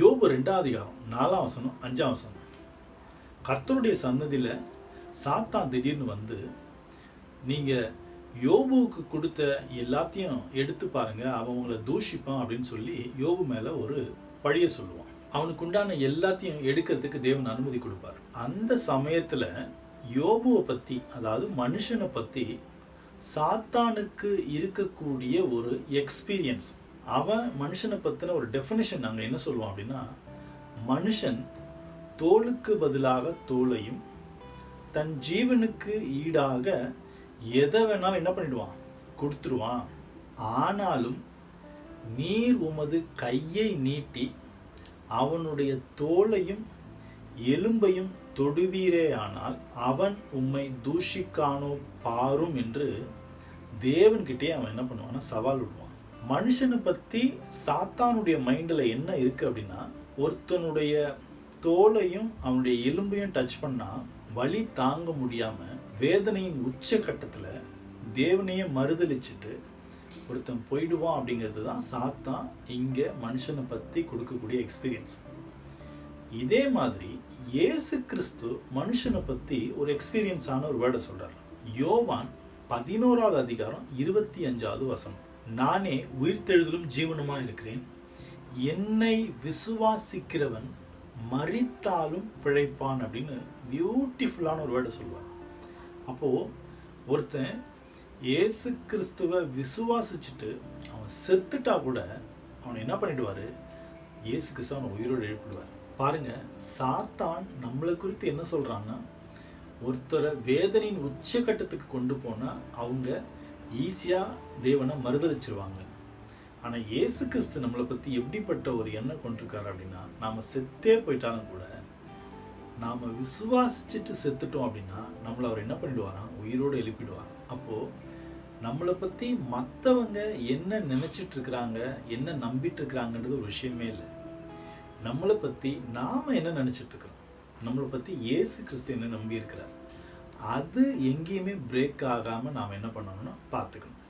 யோபு ரெண்டாவது அதிகாரம் நாலாம் வசனம் அஞ்சாம் வசனம். கர்த்தருடைய சன்னதியில் சாத்தான் திடீர்னு வந்து நீங்கள் யோபுவுக்கு கொடுத்த எல்லாத்தையும் எடுத்து பாருங்க அவன் உங்களை தூஷிப்பான் அப்படின்னு சொல்லி யோபு மேலே ஒரு பழிய சொல்லுவான். அவனுக்கு உண்டான எல்லாத்தையும் எடுக்கிறதுக்கு தேவன் அனுமதி கொடுப்பார். அந்த சமயத்தில் யோபுவை பற்றி அதாவது மனுஷனை பற்றி சாத்தானுக்கு இருக்கக்கூடிய ஒரு எக்ஸ்பீரியன்ஸ் அவன் மனுஷனை பற்றின ஒரு டெஃபினேஷன் நாங்கள் என்ன சொல்லுவோம் அப்படின்னா மனுஷன் தோலுக்கு பதிலாக தோலையும் தன் ஜீவனுக்கு ஈடாக எதை வேணாலும் என்ன பண்ணிடுவான்? கொடுத்துருவான். ஆனாலும் நீர் உமது கையை நீட்டி அவனுடைய தோலையும் எலும்பையும் தொடுவீரே ஆனால் அவன் உம்மை தூஷிக்கானோ பாரும் என்று தேவன்கிட்டே அவன் என்ன பண்ணுவான்னா சவால் விடுவான். மனுஷனை பற்றி சாத்தானுடைய மைண்டில் என்ன இருக்குது அப்படின்னா ஒருத்தனுடைய தோலையும் அவனுடைய எலும்பையும் டச் பண்ணால் வலி தாங்க முடியாமல் வேதனையின் உச்ச கட்டத்தில் தேவனையே மறுதளிச்சுட்டு ஒருத்தன் போயிடுவான் அப்படிங்கிறது தான் சாத்தான் இங்கே மனுஷனை பற்றி கொடுக்கக்கூடிய எக்ஸ்பீரியன்ஸ் இதே மாதிரி இயேசு கிறிஸ்து மனுஷனை பற்றி ஒரு எக்ஸ்பீரியன்ஸான ஒரு வேர்டை சொல்கிறார் யோவான் பதினோராவது அதிகாரம் இருபத்தி அஞ்சாவது வசனம். நானே உயிர்த்தெழுதலும் ஜீவனுமாக இருக்கிறேன். என்னை விசுவாசிக்கிறவன் மறித்தாலும் பிழைப்பான் அப்படின்னு பியூட்டிஃபுல்லான ஒரு வேர்டை சொல்லுவார். அப்போது ஒருத்தன் இயேசு கிறிஸ்துவை விசுவாசிச்சுட்டு அவன் செத்துட்டா கூட அவனை என்ன பண்ணிடுவார்? இயேசு கிறிஸ்துவ அவனை உயிரோடு எழுப்பிடுவார். பாருங்கள் சாத்தான் நம்மளை குறித்து என்ன சொல்கிறான்னா ஒருத்தரை வேதனையின் உச்சக்கட்டத்துக்கு கொண்டு போனால் அவங்க ஈஸியாக தேவனை மறுதளிச்சிருவாங்க ஆனால் இயேசு கிறிஸ்து நம்மளை பற்றி எப்படிப்பட்ட ஒரு எண்ணம் கொண்டிருக்காரு அப்படின்னா நாம் செத்தே போயிட்டாலும் கூட நாம் விசுவாசிச்சுட்டு செத்துட்டோம் அப்படின்னா நம்மளை அவர் என்ன பண்ணிடுவாராம்? உயிரோடு எழுப்பிடுவார். அப்போது நம்மளை பற்றி மற்றவங்க என்ன நினச்சிட்டு இருக்கிறாங்க என்ன நம்பிட்டு இருக்கிறாங்கன்றது ஒரு விஷயமே இல்லை. நம்மளை பற்றி நாம் என்ன நினச்சிட்டு இருக்கிறோம் நம்மளை பற்றி இயேசு கிறிஸ்து என்ன நம்பி இருக்கிறார் அது எங்கேயுமே பிரேக் ஆகாமல் நாம் என்ன பண்ணணும்னா பார்த்துக்கணும்.